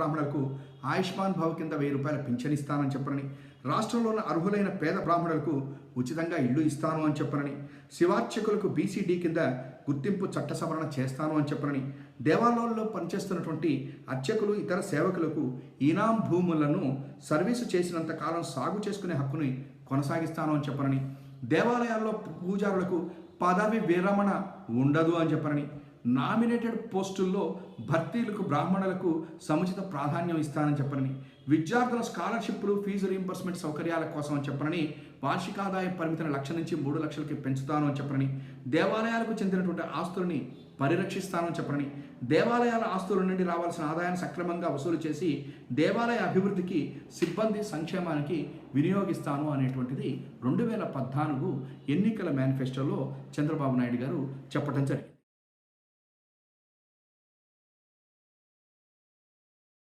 బ్రాహ్మణులకు ఆయుష్మాన్ భవ కింద వెయ్యి రూపాయల పింఛన్ ఇస్తానని చెప్పనని రాష్ట్రంలోని అర్హులైన పేద బ్రాహ్మణులకు ఉచితంగా ఇల్లు ఇస్తాను అని చెప్పనని శివార్చకులకు బీసీడీ కింద గుర్తింపు చట్ట సవరణ చేస్తాను అని చెప్పనని దేవాలయాల్లో పనిచేస్తున్నటువంటి అర్చకులు ఇతర సేవకులకు ఈనాం భూములను సర్వీసు చేసినంత కాలం సాగు చేసుకునే హక్కుని కొనసాగిస్తాను అని చెప్పనని దేవాలయాల్లో పూజారులకు పదవి విరమణ ఉండదు అని చెప్పనని నామినేటెడ్ పోస్టుల్లో భర్తీలకు బ్రాహ్మణులకు సముచిత ప్రాధాన్యం ఇస్తానని చెప్పనని విద్యార్థుల స్కాలర్షిప్లు ఫీజు రీంబర్స్మెంట్ సౌకర్యాల కోసం అని చెప్పనని వార్షిక ఆదాయ పరిమితిని లక్ష నుంచి మూడు లక్షలకి పెంచుతాను అని చెప్పనని దేవాలయాలకు చెందినటువంటి ఆస్తుల్ని పరిరక్షిస్తానని చెప్పనని దేవాలయాల ఆస్తుల నుండి రావాల్సిన ఆదాయాన్ని సక్రమంగా వసూలు చేసి దేవాలయ అభివృద్ధికి సిబ్బంది సంక్షేమానికి వినియోగిస్తాను అనేటువంటిది రెండు వేల పద్నాలుగు ఎన్నికల మేనిఫెస్టోలో చంద్రబాబు నాయుడు గారు చెప్పడం జరిగింది.